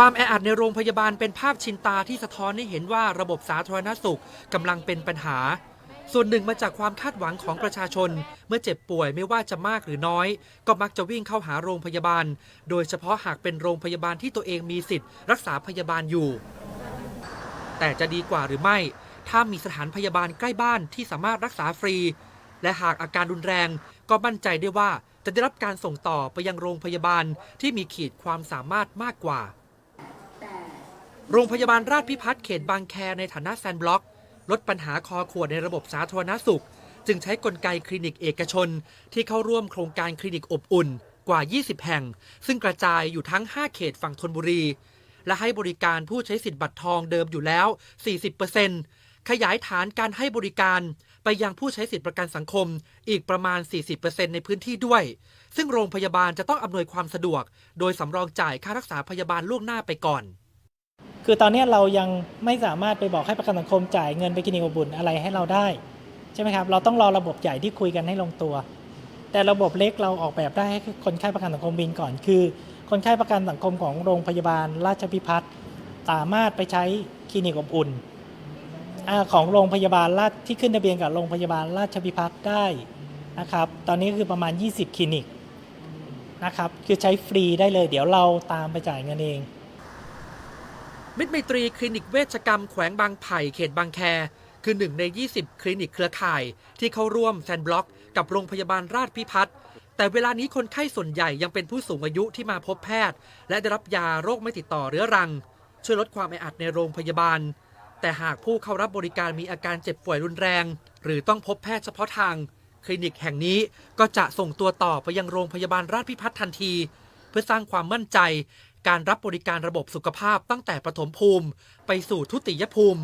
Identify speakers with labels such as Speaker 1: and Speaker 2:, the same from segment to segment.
Speaker 1: ความแออัดในโรงพยาบาลเป็นภาพชินตาที่สะท้อนให้เห็นว่าระบบสาธารณสุขกำลังเป็นปัญหา ส่วนหนึ่งมาจากความคาดหวังของประชาชน เมื่อเจ็บป่วยไม่ว่าจะมากหรือน้อย ก็มักจะวิ่งเข้าหาโรงพยาบาล โดยเฉพาะหากเป็นโรงพยาบาลที่ตัวเองมีสิทธิ์รักษาพยาบาลอยู่ แต่จะดีกว่าหรือไม่ ถ้ามีสถานพยาบาลใกล้บ้านที่สามารถรักษาฟรี และหากอาการรุนแรงก็มั่นใจได้ว่าจะได้รับการส่งต่อไปยังโรงพยาบาลที่มีขีดความสามารถมากกว่า โรงพยาบาลราชพิพัฒน์เขตบางแคในฐานะแซนบล็อก ลดปัญหาคอขวดในระบบสาธารณสุข จึงใช้กลไกคลินิกเอกชน ที่เข้าร่วมโครงการคลินิกอบอุ่นกว่า 20 แห่ง ซึ่งกระจายอยู่ทั้ง 5 เขตฝั่งธนบุรี และให้บริการผู้ใช้สิทธิ์บัตรทองเดิมอยู่แล้ว 40%ขยายฐานการให้บริการไปยังผู้ใช้สิทธิประกันสังคมอีกประมาณ 40%ในพื้นที่ด้วย ซึ่งโรงพยาบาลจะต้องอำนวยความสะดวก โดยสำรองจ่ายค่ารักษาพยาบาลล่วงหน้าไปก่อน
Speaker 2: คือตอนนี้เรายังไม่สามารถไปบอกให้ประกันสังคมจ่ายเงินไปกินอบบุญอะไรให้เราได้ใช่ไหมครับเราต้องรอระบบใหญ่ที่คุยกันให้ลงตัว แต่ระบบเล็กเราออกแบบได้ให้คนไข้ประกันสังคมบินก่อน คือ คนไข้ประกันสังคมของโรงพยาบาล ราชพิพัฒน์สามารถไปใช้คลินิกอบอุ่นอของโรงพยาบาลราชที่ขึ้นทะเบียนกับโรงพยาบาลราชพิพัฒน์ได้นะครับตอนนี้คือประมาณ 20 คลินิกนะครับคือใช้ฟรีได้เลย เดี๋ยวเราตามไปจ่ายเงินเอง
Speaker 1: มิตรไมตรีคลินิกเวชกรรมแขวงบางไผ่เขตบางแค คือหนึ่งใน 20 คลินิกเครือข่าย ที่เข้าร่วมแซนบล็อก กับโรงพยาบาลราชพิพัฒน์แต่เวลานี้คนไข้ส่วนใหญ่ยังเป็นผู้สูงอายุที่มาพบแพทย์ และได้รับยาโรคไม่ติดต่อเรื้อรัง ช่วยลดความแออัดในโรงพยาบาล แต่หากผู้เข้ารับบริการมีอาการเจ็บป่วยรุนแรง หรือต้องพบแพทย์เฉพาะทาง คลินิกแห่งนี้ก็จะส่งตัวต่อไปยังโรงพยาบาลราชพิพัฒน์ทันที เพื่อสร้างความมั่นใจ การรับบริการระบบสุขภาพตั้งแต่ปฐมภูมิ ไปสู่ทุติยภูมิ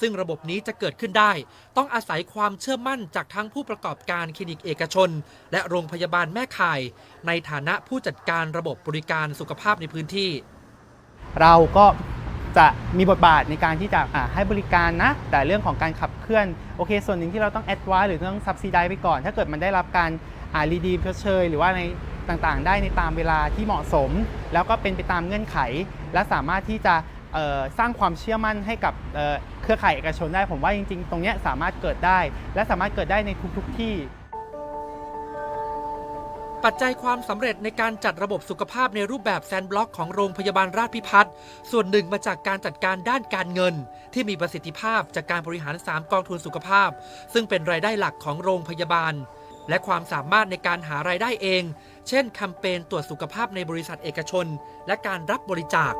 Speaker 1: ซึ่งระบบนี้จะเกิดขึ้นได้ ต้องอาศัยความเชื่อมั่นจากทั้งผู้ประกอบการคลินิกเอกชน และโรงพยาบาลแม่ข่าย ในฐานะผู้จัดการระบบบริการสุขภาพในพื้นที่
Speaker 3: เราก็จะมีบทบาทในการที่จะให้บริการนะ แต่เรื่องของการขับเคลื่อน โอเค ส่วนหนึ่งที่เราต้องแอดวานหรือต้องซับซิไดไปก่อน ถ้าเกิดมันได้รับการรีดีมชดเชย หรือว่าใน ต่างๆ ได้ในตามเวลาที่เหมาะสม แล้วก็เป็นไปตามเงื่อนไข และสามารถที่จะสร้างความเชื่อมั่นให้กับเครือข่ายเอกชนได้ ผมว่าจริง ๆ ตรงนี้สามารถเกิดได้ และสามารถเกิดได้ในทุกๆที่
Speaker 1: ปัจจัยความสำเร็จในการจัดระบบสุขภาพในรูปแบบแซนบล็อกของโรงพยาบาลราชพิพัฒน์ส่วนหนึ่งมาจากการจัดการด้านการเงิน ที่มีประสิทธิภาพจากการบริหาร 3 กองทุนสุขภาพ ซึ่งเป็นรายได้หลักของโรงพยาบาล และความสามารถในการหารายได้เอง เช่นแคมเปญตรวจสุขภาพในบริษัทเอกชน และการรับบริจาค